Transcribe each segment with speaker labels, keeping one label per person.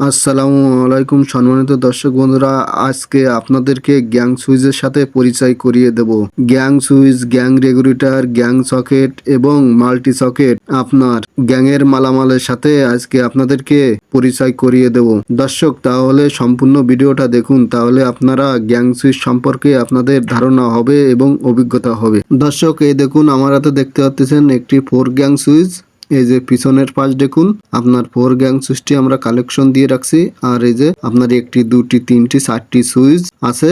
Speaker 1: আসসালামু আলাইকুম সম্মানিত দর্শক বন্ধুরা, আজকে আপনাদেরকে গ্যাং সুইচের সাথে পরিচয় করিয়ে দেব। Gang switch gang regulator, gang socket এবং মাল্টি সকেট আপনার গ্যাংয়ের মালামালের সাথে আজকে আপনাদেরকে পরিচয় করিয়ে দেব। দর্শক, তাহলে সম্পূর্ণ ভিডিওটা দেখুন, তাহলে আপনারা গ্যাং সুইচ সম্পর্কে আপনাদের ধারণা হবে এবং অভিজ্ঞতা হবে। দর্শক, এই দেখুন, আমার হাতে দেখতে পাচ্ছেন একটি ফোর গ্যাং সুইচ এই যে পিছনের পাশ দেখুন, আপনার ফোর গ্যাং সুইচটি আমরা কালেকশন দিয়ে রাখছি, আর এই যে আপনার একটি, দুটি, তিনটি, চারটি সুইচ আছে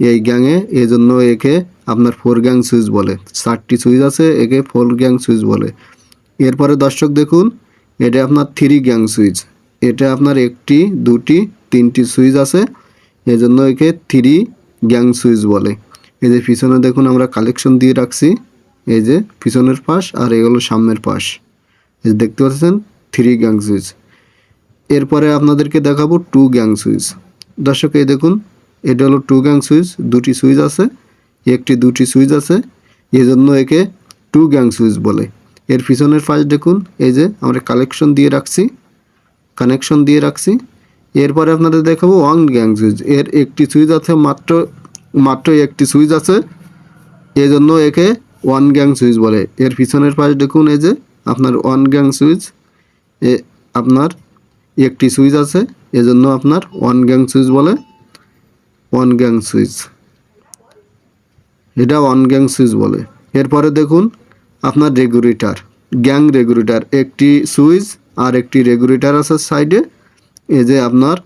Speaker 1: এই গ্যাংয়ে এই জন্য একে আপনার ফোর গ্যাং সুইচ বলে। চারটি সুইচ আছে, একে ফোর গ্যাং সুইচ বলে। এরপরে দর্শক দেখুন, এটা আপনার থ্রি গ্যাং সুইচ। এটা আপনার একটি, দুটি, তিনটি সুইচ আছে এজন্য একে থ্রি গ্যাং সুইচ বলে। এই যে পিছনে দেখুন আমরা কালেকশন দিয়ে রাখছি, এই যে পিছনের পাশ আর এগুলো সামনের পাশ। এই দেখতে পাচ্ছেন? থ্রি গ্যাং সুইচ এরপরে আপনাদেরকে দেখাবো টু গ্যাং সুইচ দর্শক, এই দেখুন, এটা হলো টু গ্যাং সুইচ দুটি সুইচ আছে, একটি দুটি সুইচ আছে এই জন্য একে টু গ্যাং সুইচ বলে। এর পিছনের পাশ দেখুন, এই যে আমরা কালেকশন দিয়ে রাখছি কানেকশন দিয়ে রাখছি। এরপরে আপনাদের দেখাবো ওয়ান গ্যাং সুইচ এর একটি সুইচ আছে, মাত্র মাত্র একটি সুইচ আছে এই জন্য একে ওয়ান গ্যাং সুইচ বলে। এর পিছনের পাশ দেখুন, এই যে আপনার ওয়ান গ্যাং সুইচ এ আপনার একটি সুইচ আছে, এজন্য আপনার ওয়ান গ্যাং সুইচ বলে ওয়ান গ্যাং সুইচ এটা ওয়ান গ্যাং সুইচ বলে। এরপরে দেখুন, আপনার রেগুলেটর গ্যাং রেগুলেটর একটি সুইচ আর একটি রেগুলেটর আছে সাইডে এই যে আপনার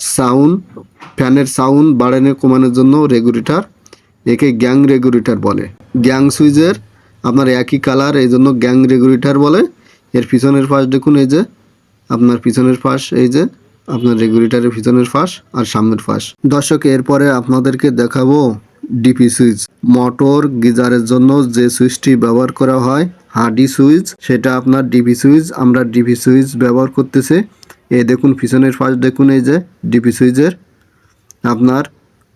Speaker 1: সাউন্ড ফ্যানের সাউন্ড বাড়ানো কমানোর জন্য রেগুলেটর একে গ্যাং রেগুলেটর বলে। গ্যাং সুইচের আপনার একই কালার এই জন্য গ্যাং রেগুলেটর বলে। এর পিছনের পাশ দেখুন, এই যে আপনার পিছনের পাশ, এই যে আপনার রেগুলেটরের পিছনের পাশ আর সামনের পাশ। দর্শক, এরপরে আপনাদেরকে দেখাবো ডিপি সুইচ মোটর গিজারের জন্য যে সুইচটি ব্যবহার করা হয় হার্ডি সুইচ সেটা আপনার ডিপি সুইচ আমরা ডিপি সুইচ ব্যবহার করতেছি। এই দেখুন, পিছনের পাশ দেখুন, এই যে ডিপি সুইচের আপনার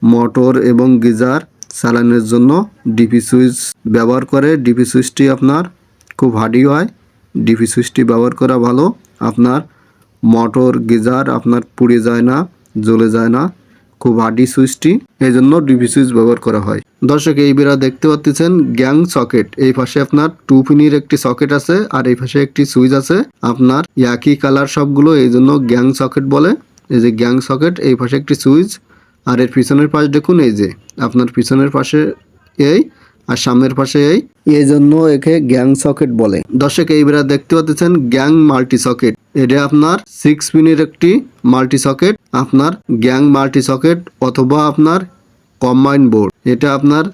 Speaker 1: মোটর এবং গিজার চালানোর জন্য ডিপি সুইচ ব্যবহার করে। ডিপি সুইচটি আপনার খুব হার্ডি হয়। ডিপি সুইচটি ব্যবহার করা ভালো। আপনার মোটর গিজার আপনার পুড়ে যায় না, জ্বলে যায় না। খুব হার্ডি সুইচটি। এই জন্য ডিপি সুইচ ব্যবহার করা হয়। দর্শক, এই বেড়া দেখতে পাচ্ছেন গ্যাং সকেট। এই পাশে আপনার টু পিনির একটি সকেট আছে আর এই পাশে একটি সুইচ আছে। আপনার একই কালার সবগুলো, এই জন্য গ্যাং সকেট বলে। এই যে গ্যাং সকেট, এই পাশে একটি সুইচ। আর এর পিছনের পাশ দেখুন এই যে আপনার পিছনের পাশে এই আর সামনের পাশে এই। এই জন্য একে গ্যাং সকেট বলে। দর্শক এইবার দেখতে পাচ্ছেন গ্যাং মাল্টি সকেট। এটা আপনার সিক্স পিনের একটি মাল্টি সকেট আপনার গ্যাং মাল্টি সকেট অথবা আপনার কম্বাইন বোর্ড। এটা আপনার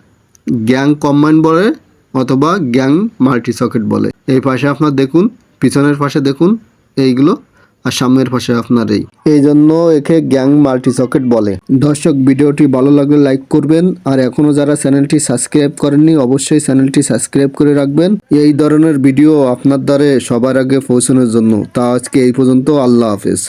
Speaker 1: গ্যাং কম্বাইন বলে অথবা গ্যাং মাল্টি সকেট বলে। এই পাশে আপনার দেখুন পিছনের পাশে দেখুন এইগুলো আর সামনের পাশে আপনার এই এই জন্য একে গ্যাং মাল্টি সকেট বলে। দর্শক, ভিডিওটি ভালো লাগলে লাইক করবেন, আর এখনও যারা চ্যানেলটি সাবস্ক্রাইব করেননি, অবশ্যই চ্যানেলটি সাবস্ক্রাইব করে রাখবেন। এই ধরনের ভিডিও আপনার দ্বারে সবার আগে পৌঁছানোর জন্য। তা আজকে এই পর্যন্ত, আল্লাহ হাফেজ।